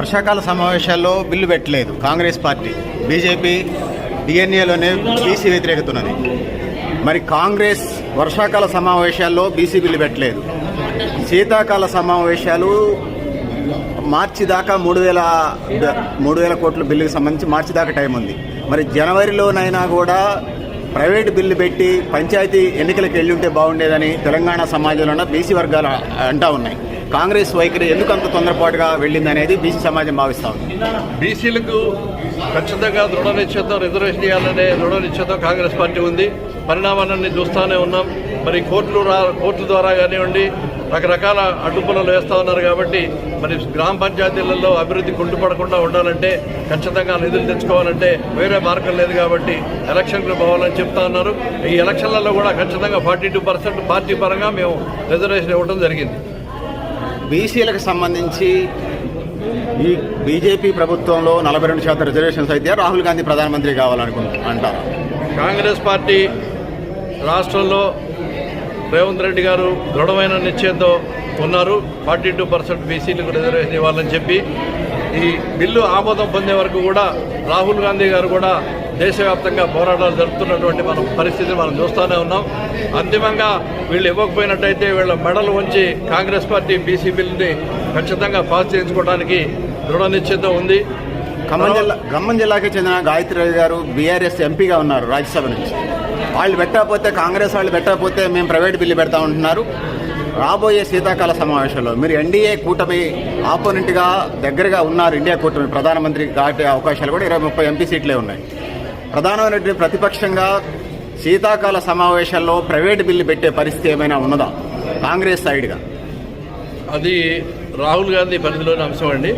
వర్షాకాల సమావేశాల్లో బిల్లు పెట్టలేదు కాంగ్రెస్ పార్టీ. బీజేపీ డిఎన్ఏలోనే బీసీ వ్యతిరేకత ఉన్నది మరి కాంగ్రెస్ వర్షాకాల సమావేశాల్లో బీసీ బిల్లు పెట్టలేదు. శీతాకాల సమావేశాలు మార్చి దాకా మూడు వేల మూడు వేల కోట్ల బిల్లుకి సంబంధించి మార్చి దాకా టైం ఉంది. మరి జనవరిలోనైనా కూడా ప్రైవేట్ బిల్లు పెట్టి పంచాయతీ ఎన్నికలకు వెళ్ళి ఉంటే బాగుండేదని తెలంగాణ సమాజంలో బీసీ వర్గాలు అంటా ఉన్నాయి. కాంగ్రెస్ వైఖరి ఎందుకు అంత తొందరపాటుగా వెళ్ళింది అనేది బీసీ సమాజం భావిస్తా ఉంది. బీసీలకు ఖచ్చితంగా దృఢ నిశ్చయంతో రిజర్వేషన్ చేయాలనే దృఢ నిశ్చయంతో కాంగ్రెస్ పార్టీ ఉంది. పరిణామాలన్నీ చూస్తూనే ఉన్నాం. మరి కోర్టులు రా కోర్టుల ద్వారా కానివ్వండి రకరకాల అడ్డుపుల్లలు వేస్తూ ఉన్నారు కాబట్టి మరి గ్రామ పంచాయతీలలో అభివృద్ధి కుంటుపడకుండా ఉండాలంటే ఖచ్చితంగా నిధులు తెచ్చుకోవాలంటే వేరే మార్గం లేదు కాబట్టి ఎలక్షన్లు పోవాలని చెప్తా ఉన్నారు. ఈ ఎలక్షన్లలో కూడా ఖచ్చితంగా ఫార్టీ టూ పర్సెంట్ పార్టీ పరంగా మేము రిజర్వేషన్ ఇవ్వడం జరిగింది. బీసీలకు సంబంధించి ఈ బీజేపీ ప్రభుత్వంలో నలభై రెండు శాతం రిజర్వేషన్స్ అయితే రాహుల్ గాంధీ ప్రధానమంత్రి కావాలనుకుంటు అంటారు కాంగ్రెస్ పార్టీ రాష్ట్రంలో రేవంత్ రెడ్డి గారు దృఢమైన నిశ్చయంతో ఉన్నారు. ఫార్టీ టూ పర్సెంట్ బీసీలకు రిజర్వేషన్ ఇవ్వాలని చెప్పి ఈ బిల్లు ఆమోదం పొందే వరకు కూడా రాహుల్ గాంధీ గారు కూడా దేశవ్యాప్తంగా పోరాటాలు జరుపుతున్నటువంటి మనం పరిస్థితిని మనం చూస్తూనే ఉన్నాం. అంతిమంగా వీళ్ళు ఇవ్వకపోయినట్టయితే వీళ్ళ మెడలు ఉంచి కాంగ్రెస్ పార్టీ బీసీ బిల్లుని ఖచ్చితంగా పాస్ చేయించుకోవడానికి దృఢ నిశ్చయంతో ఉంది. ఖమ్మం జిల్లా ఖమ్మం జిల్లాకి చెందిన గాయత్రి గారు బీఆర్ఎస్ ఎంపీగా ఉన్నారు రాజ్యసభ నుంచి. వాళ్ళు పెట్టకపోతే కాంగ్రెస్ వాళ్ళు పెట్టకపోతే మేము ప్రైవేట్ బిల్లు పెడతా ఉంటున్నారు. రాబోయే శీతాకాల సమావేశంలో మీరు ఎన్డీఏ కూటమి ఆపోనెంట్గా దగ్గరగా ఉన్నారు ఇండియా కూటమి ప్రధానమంత్రి దాటే అవకాశాలు కూడా ఇరవై ముప్పై ఎంపీ సీట్లే ఉన్నాయి. ప్రధానమైనటువంటి ప్రతిపక్షంగా శీతాకాల సమావేశాల్లో ప్రైవేట్ బిల్లు పెట్టే పరిస్థితి ఏమైనా ఉన్నదా? కాంగ్రెస్ సైడ్గా. అది రాహుల్ గాంధీ పరిధిలోని అంశం అండి.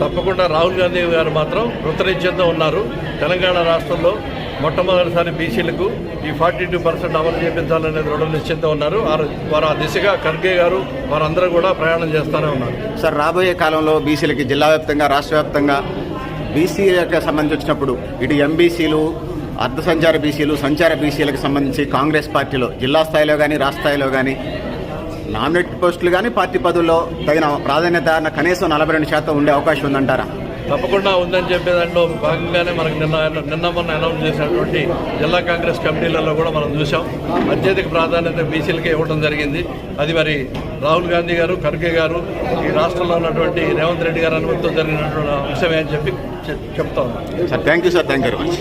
తప్పకుండా రాహుల్ గాంధీ గారు మాత్రం కృతనిశ్చయంతో ఉన్నారు. తెలంగాణ రాష్ట్రంలో మొట్టమొదటిసారి బీసీలకు ఈ ఫార్టీ టూ పర్సెంట్ అమలు చేయించాలనే దృఢ నిశ్చయంతో ఉన్నారు. వారు వారు ఆ దిశగా ఖర్గే గారు వారందరూ కూడా ప్రయాణం చేస్తూనే ఉన్నారు. సార్ రాబోయే కాలంలో బీసీలకి జిల్లా వ్యాప్తంగా రాష్ట్ర వ్యాప్తంగా బీసీలకు సంబంధించి వచ్చినప్పుడు ఇటు ఎంబీసీలు అర్ధ సంచార బీసీలు సంచార బీసీలకు సంబంధించి కాంగ్రెస్ పార్టీలో జిల్లా స్థాయిలో కానీ రాష్ట్ర స్థాయిలో కానీ నామినేట్ పోస్టులు కానీ పార్టీ పదవుల్లో తగిన ప్రాధాన్యత కనీసం నలభై రెండు శాతం ఉండే అవకాశం ఉందంటారా? తప్పకుండా ఉందని చెప్పే దాంట్లో భాగంగానే మనకు నిన్న నిన్న మొన్న అనౌన్స్ చేసినటువంటి జిల్లా కాంగ్రెస్ కమిటీలలో కూడా మనం చూసాం అత్యధిక ప్రాధాన్యత బీసీలకే ఇవ్వడం జరిగింది. అది మరి రాహుల్ గాంధీ గారు ఖర్గే గారు ఈ రాష్ట్రంలో ఉన్నటువంటి రేవంత్ రెడ్డి గారు అనుమతితో జరిగినటువంటి అంశమే అని చెప్పి చెప్తా ఉన్నాం. Sir thank you sir thank you very much